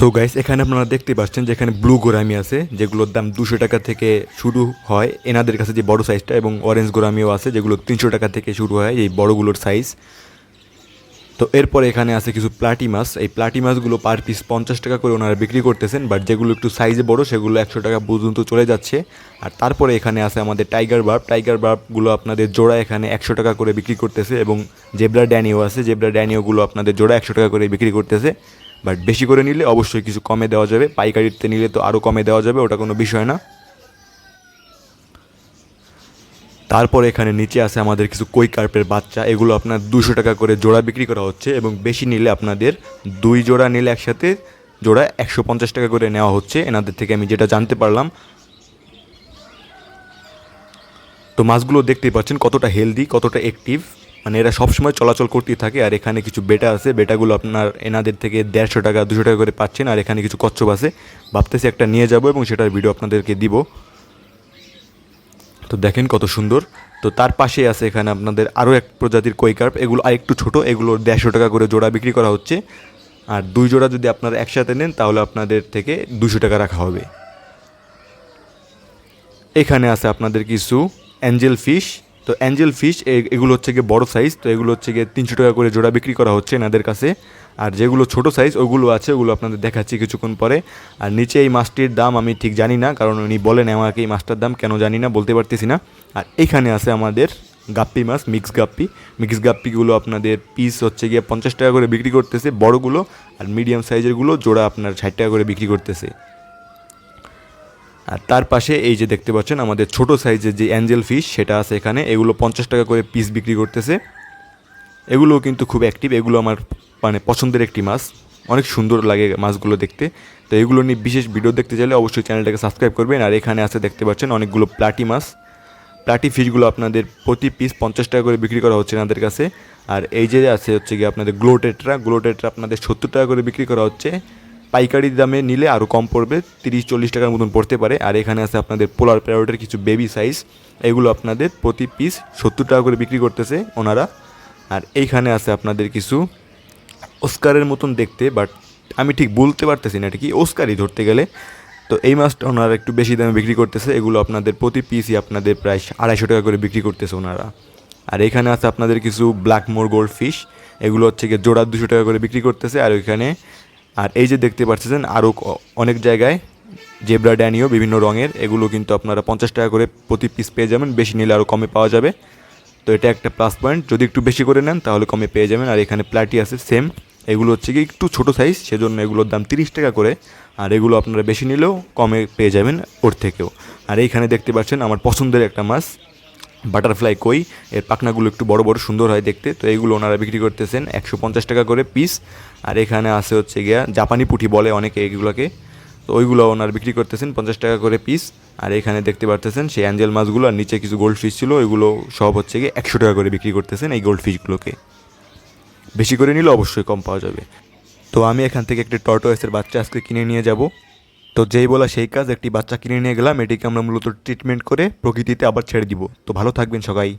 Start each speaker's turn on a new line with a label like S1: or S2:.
S1: So guys এখানে আপনারা দেখতে পাচ্ছেন যে এখানে ব্লু গোরামি আছে, যেগুলোর দাম দুশো টাকা থেকে শুরু হয়। এনাদের কাছে যে বড় সাইজটা এবং অরেঞ্জ গোরামিও আছে, যেগুলো তিনশো টাকা থেকে শুরু হয় এই বড়গুলোর সাইজ তো এরপরে এখানে আছে কিছু প্লাটি মাছ এই প্লাটি মাছগুলো পার পিস পঞ্চাশ টাকা করে ওনারা বিক্রি করতেছেন বাট যেগুলো একটু সাইজে বড়, সেগুলো একশো টাকা পর্যন্ত চলে যাচ্ছে। আর তারপরে এখানে আছে আমাদের টাইগার বার্ব টাইগার বার্বগুলো আপনাদের জোড়া এখানে একশো টাকা করে বিক্রি করতেছে এবং জেব্রা ড্যানিও আছে জেব্রা ড্যানিওগুলো আপনাদের জোড়া একশো টাকা করে বিক্রি করতেছে। বাট বেশি করে নিলে অবশ্যই কিছু কমে দেওয়া যাবে। পাইকারিতে নিলে তো আরও কমে দেওয়া যাবে, ওটা কোনো বিষয় না। তারপর এখানে নিচে আছে আমাদের কিছু কই কার্পের বাচ্চা, এগুলো আপনার দুশো টাকা করে জোড়া বিক্রি করা হচ্ছে এবং বেশি নিলে আপনাদের দুই জোড়া নিলে একসাথে জোড়া একশো পঞ্চাশ টাকা করে নেওয়া হচ্ছে। এনাদের থেকে আমি যেটা জানতে পারলাম, তো মাছগুলো দেখতেই পাচ্ছেন কতটা হেলদি কতটা অ্যাক্টিভ মানে এরা সবসময় চলাচল করতেই থাকে, আর এখানে কিছু বেটা আছে, বেটাগুলো আপনার এনাদের থেকে দেড়শো টাকা, দুশো টাকা করে পাচ্ছেন আর এখানে কিছু কচ্ছপ আছে। ভাবতেছি একটা নিয়ে যাব এবং সেটার ভিডিও আপনাদেরকে দিব। তো দেখেন কত সুন্দর। তো তার পাশে আছে এখানে আপনাদের আরও এক প্রজাতির কৈকার্প এগুলো আরেকটু ছোট এগুলো দেড়শো টাকা করে জোড়া বিক্রি করা হচ্ছে। আর দুই জোড়া যদি আপনারা একসাথে নেন, তাহলে আপনাদের থেকে দুশো টাকা রাখা হবে। এখানে আছে আপনাদের কিছু অ্যাঞ্জেল ফিশ তো অ্যাঞ্জেল ফিশ এগুলো হচ্ছে গিয়ে বড় সাইজ তো এগুলো হচ্ছে গিয়ে তিনশো টাকা করে জোড়া বিক্রি করা হচ্ছে এনাদের কাছে। আর যেগুলো ছোট সাইজ ওগুলো আছে, ওগুলো আপনাদের দেখাচ্ছি কিছুক্ষণ পরে। আর নিচে এই মাছটির দাম আমি ঠিক জানি না, কারণ উনি বলেন আমাকে এই মাছটার দাম কেন জানি না, বলতে পারতেছি না। আর এখানে আছে আমাদের গাপ্পি মাছ, মিক্স গাপ্পি। মিক্স গাপ্পিগুলো আপনাদের পিস হচ্ছে গিয়ে পঞ্চাশ টাকা করে বিক্রি করতেছে, বড়গুলো আর মিডিয়াম সাইজেরগুলো জোড়া আপনার ষাট টাকা করে বিক্রি করতেছে। আর তার পাশে এই যে দেখতে পাচ্ছেন আমাদের ছোট সাইজের যে অ্যাঞ্জেল ফিশ, সেটা আছে এখানে। এগুলো পঞ্চাশ টাকা করে পিস বিক্রি করতেছে। এগুলোও কিন্তু খুব অ্যাক্টিভ এগুলো আমার মানে পছন্দের একটি মাছ। অনেক সুন্দর লাগে মাছগুলো দেখতে। তো এগুলো নিয়ে বিশেষ ভিডিও দেখতে চাইলে অবশ্যই চ্যানেলটাকে সাবস্ক্রাইব করবেন। আর এখানে আছে দেখতে পাচ্ছেন অনেকগুলো প্লাটি মাছ। প্লাটি ফিশগুলো আপনাদের প্রতি পিস পঞ্চাশ টাকা করে বিক্রি করা হচ্ছে এনাদের কাছে। আর এই যে আছে হচ্ছে গিয়ে আপনাদের গ্লোটেটরা। গ্লোটেটরা আপনাদের সত্তর টাকা করে বিক্রি করা হচ্ছে। পাইকারি দামে নিলে আরও কম পড়বে, তিরিশ, চল্লিশ টাকার মতন পড়তে পারে। আর এখানে আছে আপনাদের পোলার প্যারোটের কিছু বেবি সাইজ এগুলো আপনাদের প্রতি পিস সত্তর টাকা করে বিক্রি করতেছে ওনারা। আর এইখানে আছে আপনাদের কিছু ওস্কারের মতন দেখতে বাট আমি ঠিক বলতে পারতেছি না এটা কি ওস্কারই ধরতে গেলে। তো এই মাছটা ওনারা একটু বেশি দামে বিক্রি করতেছে, এগুলো আপনাদের প্রতি পিসই আপনাদের প্রায় আড়াইশো টাকা করে বিক্রি করতেছে ওনারা। আর এখানে আছে আপনাদের কিছু ব্ল্যাক মোর গোল্ড ফিশ এগুলো হচ্ছে গিয়ে জোড়া দুশো টাকা করে বিক্রি করতেছে, আর ওইখানে আর এই যে দেখতে পাচ্ছেন আরও অনেক জায়গায় জেব্রা ড্যানিও বিভিন্ন রঙের, এগুলো কিন্তু আপনারা পঞ্চাশ টাকা করে প্রতি পিস পেয়ে যাবেন, বেশি নিলে আরও কমে পাওয়া যাবে। তো এটা একটা প্লাস পয়েন্ট যদি একটু বেশি করে নেন তাহলে কমে পেয়ে যাবেন, আর এখানে প্লাটি আছে সেম এগুলো হচ্ছে কি একটু ছোটো সাইজ সেজন্য এগুলোর দাম তিরিশ টাকা করে, আর এগুলো আপনারা বেশি নিলেও কমে পেয়ে যাবেন ওর থেকেও। আর এইখানে দেখতে পাচ্ছেন আমার পছন্দের একটা মাছ বাটারফ্লাই কই, এর পাখনাগুলো একটু বড় বড় সুন্দর হয় দেখতে, তো এইগুলো ওনারা বিক্রি করতেছেন একশো পঞ্চাশ টাকা করে পিস আর এখানে আছে হচ্ছে গিয়া জাপানি পুঁটি বলে অনেকে এইগুলোকে। তো ওইগুলো ওনারা বিক্রি করতেছেন পঞ্চাশ টাকা করে পিস আর এখানে দেখতে পারতেছেন সেই অ্যাঞ্জেল মাছগুলো, আর নিচে কিছু গোল্ড ফিশ ছিল, ওইগুলো সব হচ্ছে গিয়ে একশো টাকা করে বিক্রি করতেছেন এই গোল্ড ফিশগুলোকে বেশি করে নিলে অবশ্যই কম পাওয়া যাবে। তো আমি এখান থেকে একটি টর্টোয়েসের বাচ্চা আজকে কিনে নিয়ে যাব। তো যেই বলা সেই কাজ একটি বাচ্চা কিনে নিয়ে গেলাম, এটিকে আমরা মূলত ট্রিটমেন্ট করে প্রকৃতিতে আবার ছেড়ে দিব। তো ভালো থাকবেন সবাই।